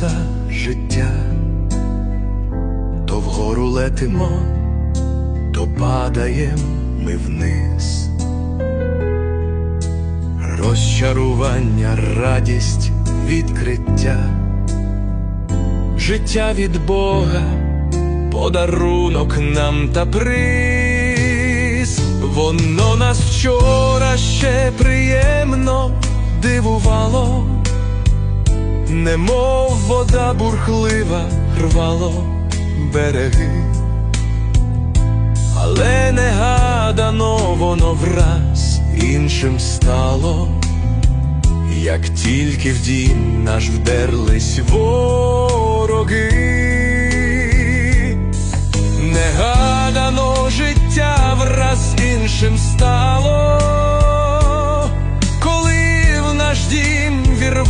складається життя, то вгору летимо, то падаєм ми вниз. Розчарування, радість, відкриття, життя від Бога, подарунок нам та приз. Воно нас вчора ще приємно дивувало, немов вода бурхлива рвало береги, але негадано воно враз іншим стало, як тільки в дім наш вдерлись вороги.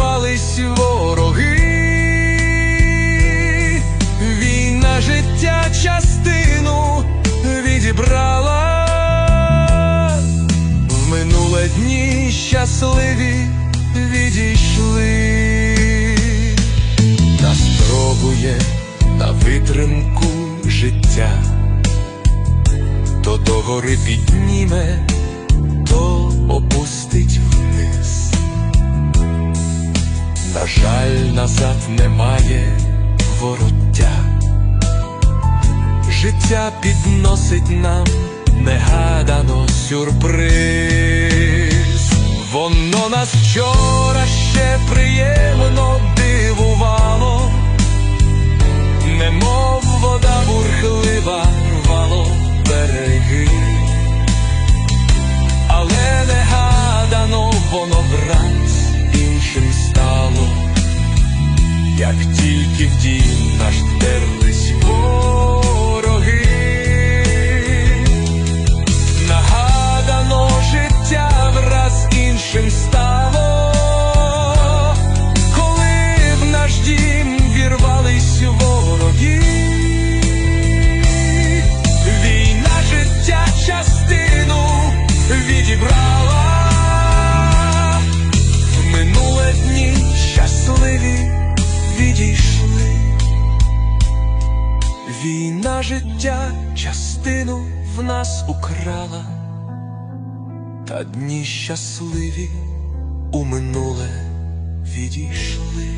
Дім вороги, війна життя частину відібрала, в минуле дні щасливі відійшли, нас пробує на витримку життя, то до гори підніме, то назад немає вороття. Життя підносить нам негадано сюрприз. Воно нас вчора ще приємно як тільки в дім наш вдерлись Життя частину в нас украла, та дні щасливі у минуле відійшли.